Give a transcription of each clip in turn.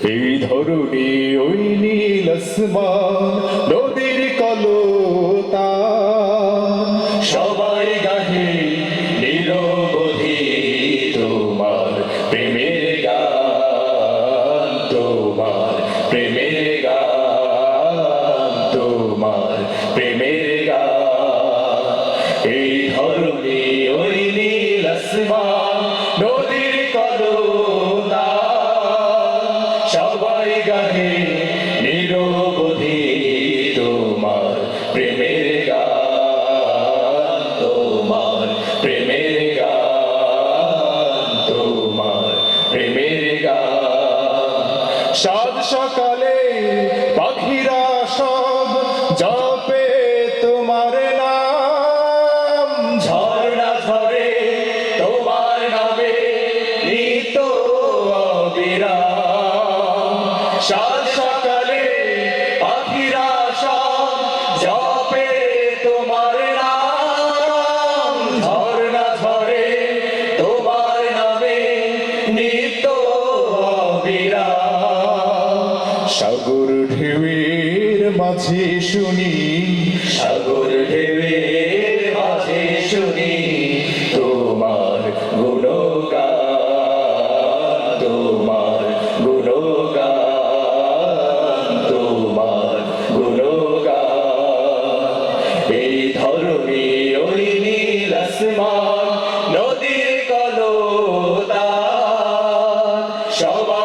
এই ধরুনি ওই নীল আসমান, নদীর কলতা। সবাই গাহে নিরবধি তোমার প্রেমের গান, তোমার প্রেমের গান, তোমার প্রেমের গান। এই ধরুনি ওই নীল আসমান তোমার প্রেমের গান, তোমার প্রেমের গান, তোমার প্রেমের গান। সাত সকালে পাখিরা সব জপে তোমার নাম। ঝর্ণা ঝরে তোমার নামে নিত অবিরাম। সাত সাগর ঢেউয়ের মাঝে শুনি। সাগর ঢেউয়ের মাঝে শুনি। তোমার গুণগান তোমার গুণগান তোমার গুণগান। এই ধরণী ওই নীল আসমান, নদীর কলতা সবাই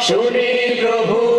শুনি প্রভু